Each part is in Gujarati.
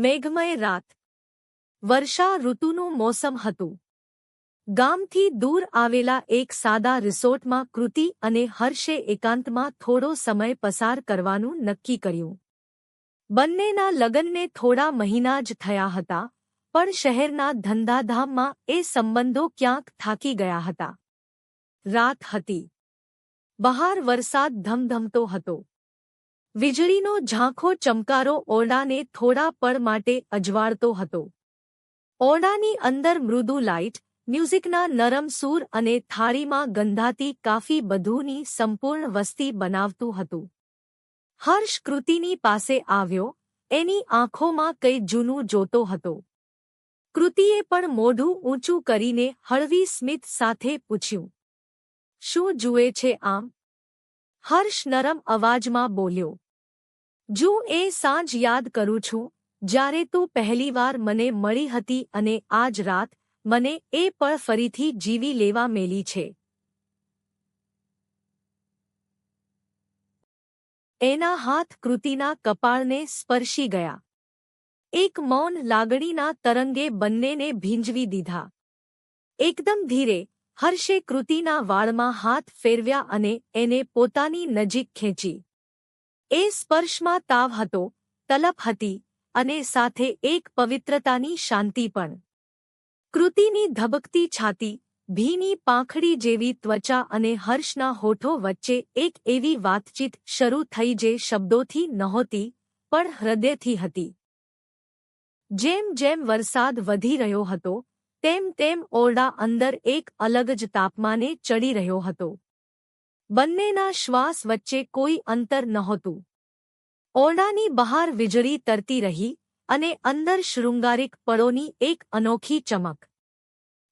મેઘમય રાત. વર્ષા ઋતુનું મોસમ હતું. ગામથી દૂર આવેલા એક સાદા રિસોર્ટમાં કૃતિ અને હર્ષે એકાંતમાં થોડો સમય પસાર કરવાનું નક્કી કર્યું. બંનેના લગ્નને થોડા મહિના જ થયા હતા, પણ શહેરના ધંધાધામમાં એ સંબંધો ક્યાંક થાકી ગયા હતા. રાત હતી. બહાર વરસાદ ધમધમતો હતો. વીજળીનો ઝાંખો ચમકારો ઓરડાને થોડા પળ માટે અજવાળતો હતો. ઓરડાની અંદર મૃદુ લાઇટ, મ્યુઝિકના નરમ સૂર અને થાળીમાં ગંધાતી કાફી બધુની સંપૂર્ણ વસ્તી બનાવતું હતું. હર્ષ કૃતિની પાસે આવ્યો, એની આંખોમાં કંઈ જૂનું જોતો હતો. કૃતિએ પણ મોઢું ઊંચું કરીને હળવી સ્મિત સાથે પૂછ્યું, શું જુએ છે આમ? હર્ષ નરમ અવાજમાં બોલ્યો જું એ સાંજ યાદ કરું છું, જ્યારે તું પહેલીવાર મને મળી હતી અને આજ રાત મને એ પળ ફરીથી જીવી લેવા મેલી છે. એના હાથ કૃતિના કપાળને સ્પર્શી ગયા. એક મૌન લાગણીના તરંગે બંનેને ભીંજવી દીધા. એકદમ ધીરે, હર્ષે કૃતિના વાળમાં હાથ ફેરવ્યા અને એને પોતાની નજીક ખેંચી. એ સ્પર્શમાં તાવ હતો, તલપ હતી અને સાથે એક પવિત્રતાની શાંતિ પણ. કૃતિની ધબકતી છાતી, ભીની પાંખડી જેવી ત્વચા અને હર્ષના હોઠો વચ્ચે એક એવી વાતચીત શરૂ થઈ જે શબ્દોથી નહોતી, પણ હૃદયથી હતી. જેમ જેમ વરસાદ વધી રહ્યો હતો, તેમ તેમ ઓરડા અંદર એક અલગ જ તાપમાને ચડી રહ્યો હતો. બંનેના શ્વાસ વચ્ચે કોઈ અંતર નહોતું. ઓરડાની બહાર વીજળી તરતી રહી અને અંદર શૃંગારિક પળોની એક અનોખી ચમક.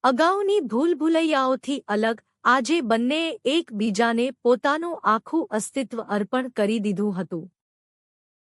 અગાઉની ભૂલભૂલૈયાઓથી અલગ, આજે બંનેએ એકબીજાને પોતાનું આખું અસ્તિત્વ અર્પણ કરી દીધું હતું.